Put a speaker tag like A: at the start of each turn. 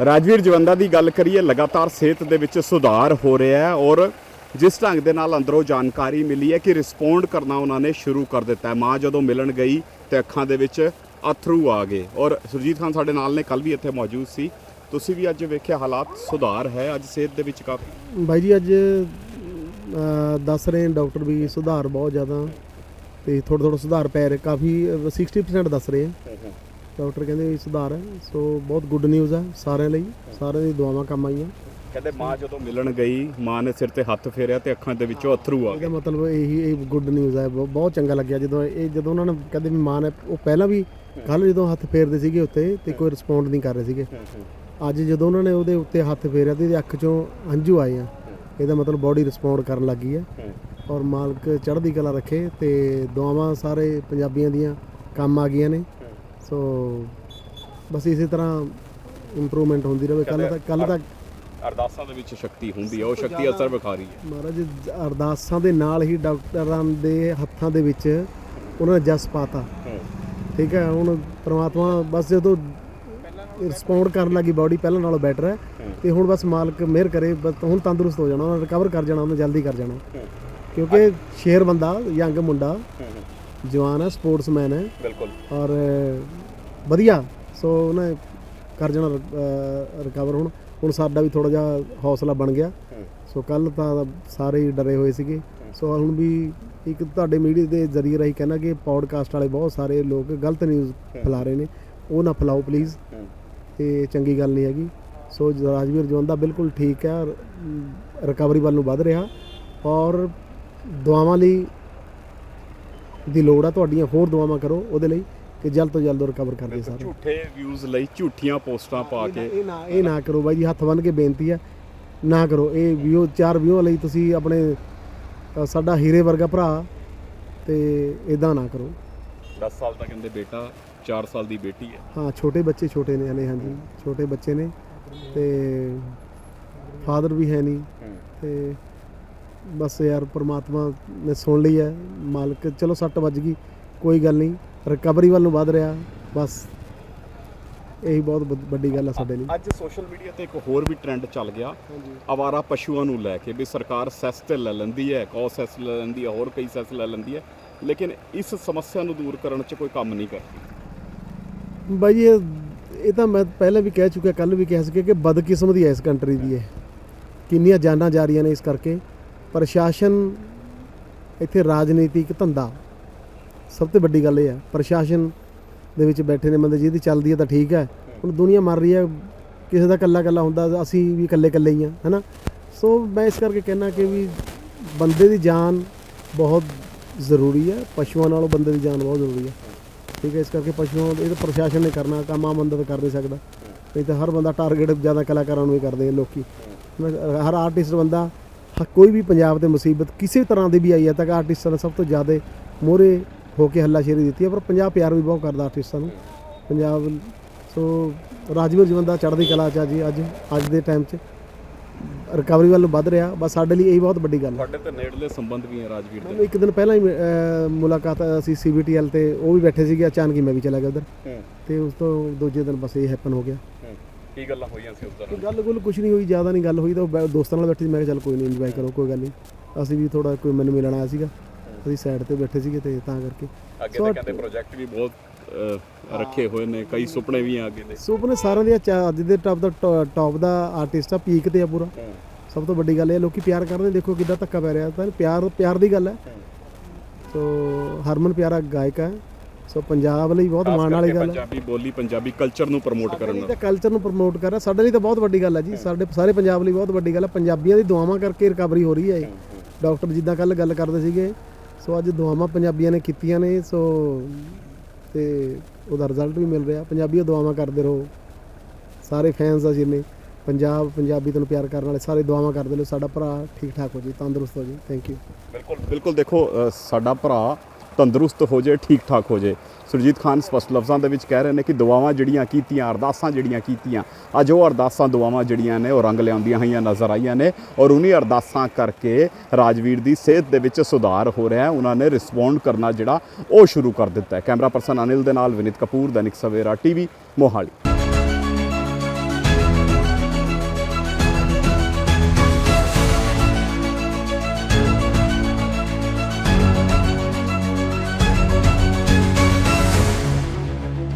A: ਰਾਜਵੀਰ ਜਵੰਦਾ ਦੀ ਗੱਲ ਕਰੀਏ ਲਗਾਤਾਰ ਸਿਹਤ ਦੇ ਵਿੱਚ ਸੁਧਾਰ ਹੋ ਰਿਹਾ ਹੈ ਔਰ ਜਿਸ ਢੰਗ ਦੇ ਨਾਲ ਅੰਦਰੋਂ ਜਾਣਕਾਰੀ ਮਿਲੀ ਹੈ ਕਿ ਰਿਸਪੌਂਡ ਕਰਨਾ ਉਹਨਾਂ ਨੇ ਸ਼ੁਰੂ ਕਰ ਦਿੱਤਾ ਹੈ। ਮਾਂ ਜਦੋਂ ਮਿਲਣ ਗਈ ਤੇ ਅੱਖਾਂ ਦੇ ਵਿੱਚ ਅਥਰੂ ਆ ਗਏ ਔਰ ਸੁਰਜੀਤ ਖਾਨ ਸਾਡੇ ਨਾਲ ਨੇ ਕੱਲ ਵੀ ਇੱਥੇ ਮੌਜੂਦ ਸੀ। ਤੁਸੀਂ ਵੀ ਅੱਜ ਵੇਖਿਆ ਹਾਲਾਤ ਸੁਧਾਰ ਹੈ ਅੱਜ ਸਿਹਤ ਦੇ ਵਿੱਚ ਕਾਫੀ
B: ਬਾਈ ਜੀ ਅੱਜ ਦੱਸ ਰਹੇ ਡਾਕਟਰ ਵੀ ਸੁਧਾਰ ਬਹੁਤ ਜ਼ਿਆਦਾ ਤੇ ਥੋੜਾ ਥੋੜਾ ਸੁਧਾਰ ਪੈ ਰਿਹਾ ਕਾਫੀ ਅ, 60% ਦੱਸ ਰਹੇ ਆ ਡਾਕਟਰ ਕਹਿੰਦੇ ਵੀ ਸੁਧਾਰ ਹੈ ਸੋ ਬਹੁਤ ਗੁੱਡ ਨਿਊਜ਼ ਆ ਸਾਰਿਆਂ ਲਈ ਸਾਰਿਆਂ ਦੀ ਦੁਆਵਾਂ ਕੰਮ ਆਈਆਂ।
A: ਕਹਿੰਦੇ ਮਾਂ ਜਦੋਂ ਮਿਲਣ ਗਈ ਮਾਂ ਨੇ ਸਿਰ ਤੇ ਹੱਥ ਫੇਰਿਆ ਤੇ ਅੱਖਾਂ ਦੇ ਵਿੱਚੋਂ ਅਥਰੂ ਆ
B: ਇਹਦਾ
A: ਗਏ
B: ਮਤਲਬ ਇਹੀ ਇਹ ਗੁੱਡ ਨਿਊਜ਼ ਹੈ ਬਹੁ- ਬਹੁਤ ਚੰਗਾ ਲੱਗਿਆ ਜਦੋਂ ਇਹ ਜਦੋਂ ਉਹਨਾਂ ਨੇ ਕਹਿੰਦੇ ਵੀ ਮਾਂ ਨੇ ਉਹ ਪਹਿਲਾਂ ਵੀ ਕੱਲ ਜਦੋਂ ਹੱਥ ਫੇਰਦੇ ਸੀਗੇ ਉੱਤੇ ਤੇ ਕੋਈ ਰਿਸਪੌਂਡ ਨਹੀਂ ਕਰ ਰਹੇ ਸੀਗੇ। ਅੱਜ ਜਦੋਂ ਉਹਨਾਂ ਨੇ ਉਹਦੇ ਉੱਤੇ ਹੱਥ ਫੇਰਿਆ ਤੇ ਇਹਦੀ ਅੱਖ ਚੋਂ ਹੰਝੂ ਆਏ ਆ ਇਹਦਾ ਮਤਲਬ ਬਾਡੀ ਰਿਸਪੌਂਡ ਕਰਨ ਲੱਗੀ ਹੈ। ਔਰ ਮਾਲਕ ਚੜ੍ਹਦੀ ਕਲਾ ਰੱਖੇ ਤੇ ਦੁਆਵਾਂ ਸਾਰੇ ਪੰਜਾਬੀਆਂ ਦੀਆਂ ਕੰਮ ਆ ਗਈਆਂ ਨੇ। ਸੋ ਬਸ ਇਸੇ ਤਰ੍ਹਾਂ ਇੰਪਰੂਵਮੈਂਟ ਹੁੰਦੀ ਰਹੇ। ਕੱਲ ਤੱਕ ਕੱਲ ਤੱਕ
A: ਅਰਦਾਸਾਂ ਦੇ ਵਿੱਚ ਸ਼ਕਤੀ ਹੁੰਦੀ ਹੈ ਉਹ ਸ਼ਕਤੀ ਅਸਰ ਵਿਖਾ ਰਹੀ ਹੈ
B: ਮਹਾਰਾਜ ਅਰਦਾਸਾਂ ਦੇ ਨਾਲ ਹੀ ਡਾਕਟਰਾਂ ਦੇ ਹੱਥਾਂ ਦੇ ਵਿੱਚ ਉਹਨਾਂ ਨੇ ਜਸ ਪਾਤਾ। ਠੀਕ ਹੈ ਹੁਣ ਪ੍ਰਮਾਤਮਾ ਬਸ ਜਦੋਂ ਰਿਸਪੌਂਡ ਕਰਨ ਲੱਗੀ ਬਾਡੀ ਪਹਿਲਾਂ ਨਾਲੋਂ ਬੈਟਰ ਹੈ। ਤੇ ਹੁਣ ਬਸ ਮਾਲਕ ਮਿਹਰ ਕਰੇ ਬਸ ਹੁਣ ਤੰਦਰੁਸਤ ਹੋ ਜਾਣਾ ਉਹਨਾਂ ਰਿਕਵਰ ਕਰ ਜਾਣਾ ਉਹਨੇ ਜਲਦੀ ਕਰ ਜਾਣਾ। ਕਿਉਂਕਿ ਸ਼ੇਰ ਬੰਦਾ ਯੰਗ ਮੁੰਡਾ ਜਵਾਨ ਹੈ ਸਪੋਰਟਸਮੈਨ ਹੈ।
A: ਬਿਲਕੁਲ।
B: ਔਰ ਵਧੀਆ। ਸੋ ਉਹਨੇ ਕਰ ਜਾਣਾ ਰਿਕਵਰ ਹੁਣ। ਹੁਣ ਸਾਡਾ ਵੀ ਥੋੜਾ ਜਿਹਾ ਹੌਸਲਾ ਬਣ ਗਿਆ। ਸੋ ਕੱਲ ਤਾਂ ਸਾਰੇ ਹੀ ਡਰੇ ਹੋਏ ਸੀਗੇ। ਸੋ ਹੁਣ ਵੀ ਇੱਕ ਤੁਹਾਡੇ ਮੀਡੀਆ ਦੇ ਜ਼ਰੀਏ ਰਾਹੀਂ ਕਹਿਣਾ ਕਿ ਪੌਡਕਾਸਟ ਵਾਲੇ ਬਹੁਤ ਸਾਰੇ ਲੋਕ ਗਲਤ ਨਿਊਜ਼ ਫੈਲਾ ਰਹੇ ਨੇ। ਉਹ ਨਾ ਫੈਲਾਓ ਪਲੀਜ਼ ਇਹ ਚੰਗੀ ਗੱਲ ਨਹੀਂ ਹੈਗੀ। ਸੋ ਜ- ਰਾਜਵੀਰ ਜਵੰਦਾ ਬਿਲਕੁਲ ਠੀਕ ਹੈ। ਰਿਕਵਰੀ ਵੱਲ ਨੂੰ ਵੱਧ ਰਿਹਾ। ਔਰ ਦੁਆਵਾਂ ਲਈ ਦੀ ਲੋੜ ਆ। ਤੁਹਾਡੀਆਂ ਹੋਰ ਦੁਆਵਾਂ ਕਰੋ ਉਹਦੇ ਲਈ। ਕਿ ਜਲਦ ਤੋਂ ਜਲਦ ਰਿਕਵਰ ਕਰਦੇ ਸਾਰੇ।
A: ਝੂਠੇ ਵਿਊਜ਼ ਲਈ ਝੂਠੀਆਂ ਪੋਸਟਾਂ ਪਾ ਕੇ।
B: ਇਹ ਨਾ ਇਹ ਨਾ ਕਰੋ ਬਾਈ ਜੀ ਹੱਥ ਬੰਨ ਕੇ ਬੇਨਤੀ ਹੈ। ਨਾ ਕਰੋ। ਇਹ ਵਿਊ ਚਾਰ ਵਿਊ ਲਈ ਤੁਸੀਂ ਆਪਣੇ ਸਾਡਾ ਹੀਰੇ ਵਰਗਾ ਭਰਾ ਤੇ ਇਦਾਂ ਨਾ ਕਰੋ।
A: 10 ਸਾਲ ਦਾ ਕਹਿੰਦੇ ਬੇਟਾ 4 ਸਾਲ ਦੀ ਬੇਟੀ ਹੈ।
B: ਹਾਂ ਛੋਟੇ ਬੱਚੇ ਛੋਟੇ ਨੇ ਹਲੇ ਹਾਂਜੀ ਛੋਟੇ ਬੱਚੇ ਨੇ ਤੇ ਫਾਦਰ ਵੀ ਹੈ ਨਹੀਂ। ਤੇ ਬਸ ਯਾਰ ਪ੍ਰਮਾਤਮਾ ਨੇ ਸੁਣ ਲਈ ਹੈ। ਮਾਲਕ ਚਲੋ ਸੱਟ ਵੱਜ ਗਈ ਕੋਈ ਗੱਲ ਨਹੀਂ। ਰਿਕਵਰੀ ਵੱਲ ਨੂੰ ਵਧ ਰਿਹਾ ਬਸ। ਇਹੀ ਬਹੁਤ ਵੱਡ- ਗੱਲ ਹੈ ਸਾਡੇ ਲਈ।
A: ਅੱਜ ਸੋਸ਼ਲ ਮੀਡੀਆ ਤੇ ਇੱਕ ਹੋਰ ਵੀ ਟ੍ਰੈਂਡ ਚੱਲ ਗਿਆ। ਆਵਾਰਾ ਪਸ਼ੂਆਂ ਨੂੰ ਲੈ ਕੇ ਵੀ ਸਰਕਾਰ ਸੈਸ ਤੇ ਲੈ ਲੈਂਦੀ ਹੈ ਕੋ ਸੈਸ ਲੈ ਲੈਂਦੀ ਹੈ ਹੋਰ ਕਈ ਸੈਸ ਲੈ ਲੈਂਦੀ ਹੈ। ਲੇਕਿਨ ਇਸ ਸਮੱਸਿਆ ਨੂੰ ਦੂਰ ਕਰਨ 'ਚ ਕੋਈ ਕੰਮ ਨਹੀਂ ਕਰਦੀ।
B: ਬਾਈ ਇਹ ਇਹ ਤਾਂ ਮੈਂ ਪਹਿਲਾਂ ਵੀ ਕਹਿ ਚੁੱਕਿਆ ਕੱਲ ਵੀ ਕਹਿ ਸਕਿਆ ਕਿ ਬਦਕਿਸਮਤੀ ਹੈ ਇਸ ਕੰਟਰੀ ਦੀ ਇਹ। ਕਿੰਨੀਆਂ ਜਾਨਾਂ ਜਾ ਰਹੀਆਂ ਨੇ ਇਸ ਕਰਕੇ। ਪ੍ਰਸ਼ਾਸਨ ਇੱਥੇ ਰਾਜਨੀਤਿਕ ਧੰਦਾ। ਸਭ ਤੋਂ ਵੱਡੀ ਗੱਲ ਇਹ ਹੈ, ਪ੍ਰਸ਼ਾਸਨ ਦੇ ਵਿੱਚ ਬੈਠੇ ਨੇ ਬੰਦੇ, ਜਿਹਦੀ ਚੱਲਦੀ ਹੈ ਤਾਂ ਠੀਕ ਹੈ। ਹੁਣ ਦੁਨੀਆ ਮਰ ਰਹੀ ਹੈ, ਕਿਸੇ ਦਾ ਕੱਲਾ ਕੱਲਾ ਹੁੰਦਾ, ਅਸੀਂ ਵੀ ਇਕੱਲੇ ਇਕੱਲੇ ਹੀ ਆ ਹੈਨਾ? ਸੋ ਮੈਂ ਇਸ ਕਰਕੇ ਕਹਿਣਾ ਕਿ ਵੀ ਬੰਦੇ ਦੀ ਜਾਨ ਬਹੁਤ ਜ਼ਰੂਰੀ ਹੈ, ਪਸ਼ੂਆਂ ਨਾਲੋਂ ਬੰਦੇ ਦੀ ਜਾਨ ਬਹੁਤ ਜ਼ਰੂਰੀ ਹੈ। ਠੀਕ ਹੈ, ਇਸ ਕਰਕੇ ਪਸ਼ੂਆਂ ਇਹ ਤਾਂ ਪ੍ਰਸ਼ਾਸਨ ਨੇ ਕਰਨਾ, ਕੰਮ ਆਮ ਬੰਦਾ ਤਾਂ ਕਰ ਨਹੀਂ ਸਕਦਾ। ਨਹੀਂ ਤਾਂ ਹਰ ਬੰਦਾ ਟਾਰਗੇਟ ਜ਼ਿਆਦਾ ਕਲਾਕਾਰਾਂ ਨੂੰ ਹੀ ਕਰਦੇ ਆ ਲੋਕੀ। ਹਰ ਆਰਟਿਸਟ ਬੰਦਾ, ਹ- ਕੋਈ ਵੀ ਪੰਜਾਬ ਤੇ ਮੁਸੀਬਤ ਕਿਸੇ ਤਰ੍ਹਾਂ ਦੀ ਵੀ ਆਈ ਹੈ, ਤਾਂ ਆਰਟਿਸਟਾਂ ਨੇ ਸਭ ਤੋਂ ਜ਼ਿਆਦਾ ਮੋਰੇ ਹੋ ਕੇ ਹੱਲਾਸ਼ੇਰੀ ਦਿੱਤੀ ਹੈ ਪਰ ਪੰਜਾਬ ਪਿਆਰ ਵੀ ਬਹੁਤ ਕਰਦਾ ਆਰਟਿਸਟਾਂ ਨੂੰ। ਪੰਜਾਬ ਸੋ ਰਾਜਵੀਰ ਜਵੰਦਾ ਚੜ੍ਹਦੀ ਕਲਾ ਚ ਆ ਜੀ ਅੱਜ ਅੱਜ ਦੇ ਟਾਈਮ 'ਚ। ਰਿਕਵਰੀ ਵੱਲ ਵੱਧ ਰਿਹਾ ਬਸ ਸਾਡੇ ਲਈ ਇਹ ਬਹੁਤ ਵੱਡੀ ਗੱਲ ਹੈ।
A: ਸਾਡੇ ਤੇ ਨੇੜਲੇ ਸੰਬੰਧ ਵੀ ਹੈ ਰਾਜਵੀਰ ਦੇ।
B: ਇੱਕ ਦਿਨ ਪਹਿਲਾਂ ਹੀ ਅਹ, ਮੁਲਾਕਾਤ ਅਸੀਂ ਸੀਬੀਟੀਐਲ ਤੇ ਉਹ ਵੀ ਬੈਠੇ ਸੀਗੇ ਅਚਾਨਕ ਹੀ ਮੈਂ ਵੀ ਚਲਾ ਗਿਆ ਉਧਰ। ਤੇ ਉਸ ਤੋਂ ਦੂਜੇ ਦਿਨ ਬਸ ਇਹ ਹੈਪਨ ਹੋ ਗਿਆ।
A: ਕੀ ਗੱਲਾਂ ਹੋਈਆਂ ਸੀ ਉਸ
B: ਕੋਈ ਗੱਲ ਗੁੱਲ ਕੁਝ ਨਹੀਂ ਹੋਈ ਜ਼ਿਆਦਾ ਨਹੀਂ ਗੱਲ ਹੋਈ ਤਾਂ ਉਹ ਬੈ- ਦੋਸਤਾਂ ਨਾਲ ਬੈਠੇ ਸੀ ਮੈਂ ਕਿਹਾ ਚੱਲ ਕੋਈ ਨਹੀਂ ਇੰਜੋਏ ਕਰੋ ਕੋਈ ਗੱਲ ਨਹੀਂ। ਅਸੀਂ ਵੀ ਥੋੜਾ ਕੋਈ ਮੈਨੂੰ ਮਿਲਣ ਆਇਆ ਸੀਗਾ। ਅਸੀਂ ਸਾਈਡ ਤੇ ਬੈਠੇ ਸੀਗੇ ਤੇ ਤਾਂ ਕਰਕੇ।
A: ਅੱਗੇ ਤੇ ਕਹਿੰਦੇ ਪ੍ਰੋਜੈਕਟ ਵੀ ਬਹੁਤ ਅਹ, ਰੱਖੇ ਹੋਏ ਨੇ ਕਈ ਸੁਪਨੇ ਵੀ ਆ ਅੱਗੇ ਦੇ।
B: ਸੁਪਨੇ ਸਾਰਿਆਂ ਦੇ ਅੱਜ ਦੇ ਟਾਪ ਦਾ ਟਾਪ ਦਾ ਆਰਟਿਸਟ ਆ ਪੀਕ ਤੇ ਆ ਪੂਰਾ। ਸਭ ਤੋਂ ਵੱਡੀ ਗੱਲ ਇਹ ਆ, ਲੋਕੀ ਪਿਆਰ ਕਰਦੇ ਦੇਖੋ ਕਿੱਦਾਂ ਧੱਕਾ ਪੈ ਰਿਹਾ। ਤਾਂ ਪਿਆਰ ਪਿਆਰ ਦੀ ਗੱਲ ਹੈ। ਸੋ ਹਰਮਨ ਪਿਆਰਾ ਗਾਇਕ ਹੈ। ਸੋ ਪੰਜਾਬ ਲਈ ਬਹੁਤ ਮਾਣ ਵਾਲੀ ਗੱਲ ਹੈ।
A: ਪੰਜਾਬੀ ਬੋਲੀ ਪੰਜਾਬੀ ਕਲਚਰ ਨੂੰ ਪ੍ਰਮੋਟ ਕਰਨ
B: ਸਾਡੇ
A: ਦਾ।
B: ਲਈ ਤਾਂ ਕਲਚਰ ਨੂੰ ਪ੍ਰਮੋਟ ਕਰ ਰਿਹਾ। ਸਾਡੇ ਲਈ ਤਾਂ ਬਹੁਤ ਵੱਡੀ ਗੱਲ ਹੈ ਜੀ। ਸਾਡੇ ਸਾਰੇ ਪੰਜਾਬ ਲਈ ਬਹੁਤ ਵੱਡੀ ਗੱਲ ਹੈ। ਪੰਜਾਬੀਆਂ ਦੀ ਦੁਆਵਾਂ ਕਰਕੇ ਰਿਕਵਰੀ ਹੋ ਰਹੀ ਹੈ ਇਹ। ਡਾਕਟਰ ਜਿੱਦਾਂ ਕੱਲ ਗੱਲ ਕਰਦੇ ਸੀਗੇ। ਸੋ ਅੱਜ ਦੁਆਵਾਂ ਪੰਜਾਬੀਆਂ ਨੇ ਕੀਤੀਆਂ ਨੇ ਸੋ ਤੇ ਉਹਦਾ ਰਿਜ਼ਲਟ ਵੀ ਮਿਲ ਰਿਹਾ। ਪੰਜਾਬੀਆਂ ਦੁਆਵਾਂ ਕਰਦੇ ਰਹੋ। ਸਾਰੇ ਫੈਨਸ ਆ ਜਿੰਨੇ, ਪੰਜਾਬ, ਪੰਜਾਬੀ ਤੁਹਾਨੂੰ ਪਿਆਰ ਕਰਨ ਵਾਲੇ, ਸਾਰੇ ਦੁਆਵਾਂ ਕਰਦੇ ਲੋ ਸਾਡਾ ਭਰਾ ਠੀਕ ਠਾਕ ਹੋ ਜੀ, ਤੰਦਰੁਸਤ ਹੋ ਜੀ। ਥੈਂਕ ਯੂ
A: ਬਿਲਕੁਲ ਬਿਲਕੁਲ ਦੇਖੋ ਸਾਡਾ ਭਰਾ ਤੰਦਰੁਸਤ ਹੋ ਜੇ ਠੀਕ ਠਾਕ ਹੋ ਜੇ। ਸੁਰਜੀਤ ਖਾਨ ਸਪਸ਼ਟ ਲਫ਼ਜ਼ਾਂ ਦੇ ਵਿੱਚ ਕਹਿ ਰਹੇ ਨੇ ਕਿ ਦੁਆਵਾਂ ਜਿਹੜੀਆਂ ਕੀਤੀਆਂ, ਅਰਦਾਸਾਂ ਜਿਹੜੀਆਂ ਕੀਤੀਆਂ, ਅੱਜ ਉਹ ਅਰਦਾਸਾਂ ਦੁਆਵਾਂ ਜਿਹੜੀਆਂ ਨੇ, ਉਹ ਰੰਗ ਲਿਆਉਂਦੀਆਂ ਹੋਈਆਂ ਨਜ਼ਰ ਆਈਆਂ ਨੇ ਔਰ ਉਨੀ ਅਰਦਾਸਾਂ ਕਰਕੇ ਰਾਜਵੀਰ ਦੀ ਸਿਹਤ ਦੇ ਵਿੱਚ ਸੁਧਾਰ ਹੋ ਰਿਹਾ ਹੈ। ਉਹਨਾਂ ਨੇ ਰਿਸਪੌਂਡ ਕਰਨਾ ਜਿਹੜਾ ਉਹ ਸ਼ੁਰੂ ਕਰ ਦਿੱਤਾ ਹੈ। ਕੈਮਰਾ ਪਰਸਨ ਅਨਿਲ ਦੇ ਨਾਲ ਵਿਨੀਤ ਕਪੂਰ, ਦੈਨਿਕ ਸਵੇਰਾ ਟੀਵੀ, ਮੋਹਾਲੀ।